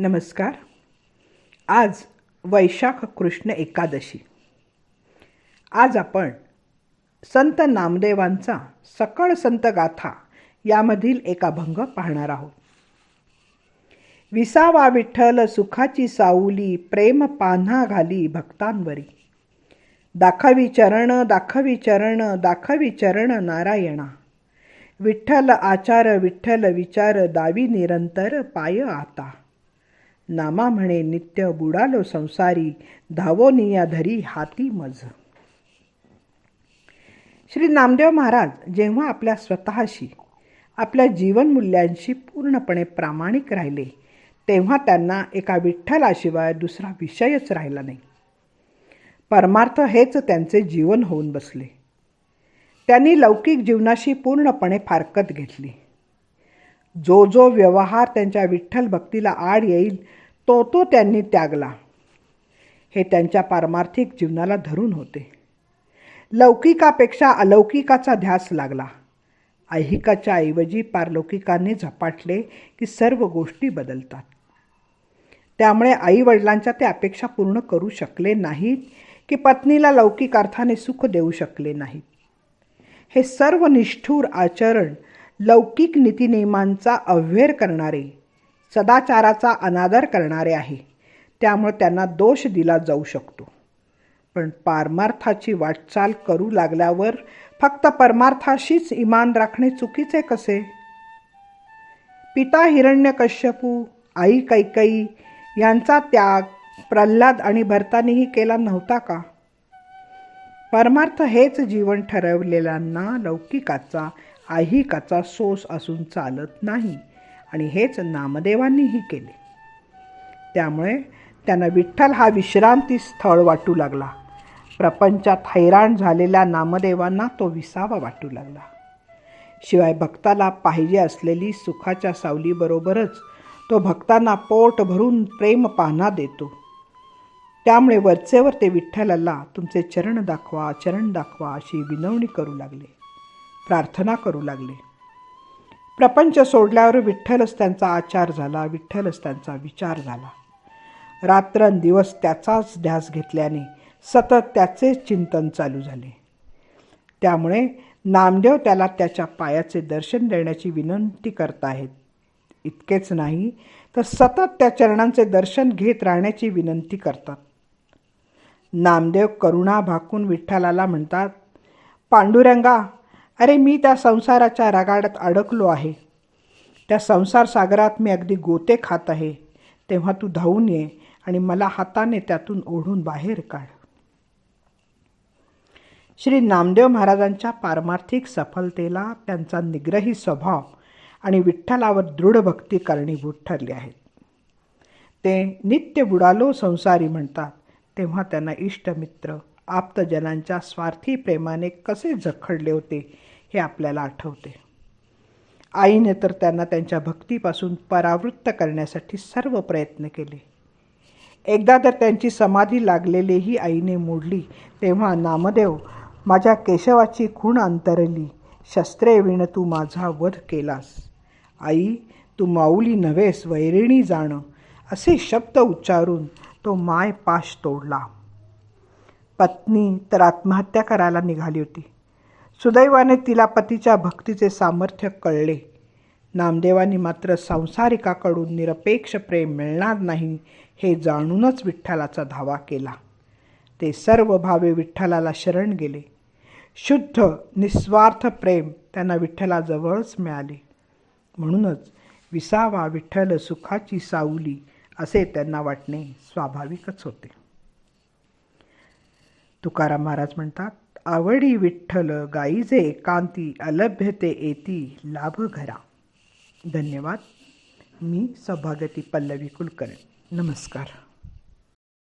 नमस्कार. आज वैशाख कृष्ण एकादशी. आज आपण संत नामदेवांचा सकळ संत गाथा यामधील एक अभंग पाहणार आहोत. विसावा विठ्ठल सुखाची साऊली प्रेम पान्हा घाली भक्तांवरी. दाखवी चरण दाखवी चरण दाखवी चरण नारायणा. विठ्ठल आचार विठ्ठल विचार दावी निरंतर पाय आता. नामा म्हणे नित्य बुडालो संसारी धावोनिया धरी हाती मज. श्री नामदेव महाराज जेव्हा आपल्या स्वतःशी आपल्या जीवनमूल्यांशी पूर्णपणे प्रामाणिक राहिले तेव्हा त्यांना एका विठ्ठलाशिवाय दुसरा विषयच राहिला नाही. परमार्थ हेच त्यांचे जीवन होऊन बसले. त्यांनी लौकिक जीवनाशी पूर्णपणे फारकत घेतली. जो जो व्यवहार त्यांच्या विठ्ठल भक्तीला आड येईल तो तो त्यांनी त्यागला. हे त्यांच्या पारमार्थिक जीवनाला धरून होते. लौकिकापेक्षा अलौकिकाचा ध्यास लागला. ऐहिकाच्या ऐवजी पारलौकिकांनी झपाटले की सर्व गोष्टी बदलतात. त्यामुळे आई वडिलांच्या ते अपेक्षा पूर्ण करू शकले नाहीत की पत्नीला लौकिक अर्थाने सुख देऊ शकले नाहीत. हे सर्व निष्ठूर आचरण लौकिक नीतिनियमांचा अव्हेर करणारे सदाचाराचा अनादर करणारे आहे. त्यामुळे त्यांना दोष दिला जाऊ शकतो. पण पारमार्थाची वाटचाल करू लागल्यावर फक्त परमार्थाशीच इमान राखणे चुकीचे कसे? पिता हिरण्यकश्यपू आई कैकई यांचा त्याग प्रल्हाद आणि भरतानीही केला नव्हता का? परमार्थ हेच जीवन ठरवलेल्यांना लौकिकाचा ऐहिकाचा सोस असून चालत नाही. आणि हेच नामदेवांनीही केले. त्यामुळे त्यांना विठ्ठल हा विश्रांती स्थळ वाटू लागला. प्रपंचात हैराण झालेल्या नामदेवांना तो विसावा वाटू लागला. शिवाय भक्ताला पाहिजे असलेली सुखाच्या सावलीबरोबरच तो भक्तांना पोट भरून प्रेम पाहना देतो. त्यामुळे वरचेवर ते विठ्ठलाला तुमचे चरण दाखवा चरण दाखवा अशी विनवणी करू लागले. प्रार्थना करू लागले. प्रपंच सोडल्यावर विठ्ठलच त्यांचा आचार झाला विठ्ठलच त्यांचा विचार झाला. रात्रंदिवस त्याचाच ध्यास घेतल्याने सतत त्याचे चिंतन चालू झाले. त्यामुळे नामदेव त्याला त्याच्या पायाचे दर्शन देण्याची विनंती करत आहेत. इतकेच नाही तर सतत त्या चरणांचे दर्शन घेत राहण्याची विनंती करतात. नामदेव करुणा भाकून विठ्ठलाला म्हणतात पांडुरंगा अरे मी त्या संसाराच्या रगाड्यात अडकलो आहे. त्या संसार सागरात मी अगदी गोते खात आहे. तेव्हा तू धावून ये आणि मला हाताने त्यातून ओढून बाहेर काढ. श्री नामदेव महाराजांच्या पारमार्थिक सफलतेला त्यांचा निग्रही स्वभाव आणि विठ्ठलावर दृढ भक्ती कारणीभूत ठरले आहेत. ते नित्य बुडालो संसारी म्हणतात तेव्हा त्यांना इष्टमित्र आप्तजनांच्या स्वार्थी प्रेमाने कसे जखडले होते हे आपल्याला आठवते. आईने तर त्यांना त्यांच्या भक्तीपासून परावृत्त करण्यासाठी सर्व प्रयत्न केले. एकदा तर त्यांची समाधी लागलेलीही आईने मोडली तेव्हा नामदेव माझ्या केशवाची खूण अंतरली शस्त्रे विण तू माझा वध केलास. आई तू माऊली नव्हेस वैरिणी जाणं. असे शब्द उच्चारून तो माय पाश तोडला. पत्नी तर आत्महत्या करायला निघाली होती. सुदैवाने तिला पतीच्या भक्तीचे सामर्थ्य कळले. नामदेवांनी मात्र संसारिकाकडून निरपेक्ष प्रेम मिळणार नाही हे जाणूनच विठ्ठलाचा धावा केला. ते सर्व भावे विठ्ठलाला शरण गेले. शुद्ध निस्वार्थ प्रेम त्यांना विठ्ठलाजवळच मिळाले. म्हणूनच विसावा विठ्ठल सुखाची सावली असे त्यांना वाटणे स्वाभाविकच होते. तुकाराम महाराज म्हणतात आवडी विठ्ठल गाईजे एकांती अलभ्यते येती लाभ घरा. धन्यवाद. मी सौभागती पल्लवी कुलकर्णी. नमस्कार.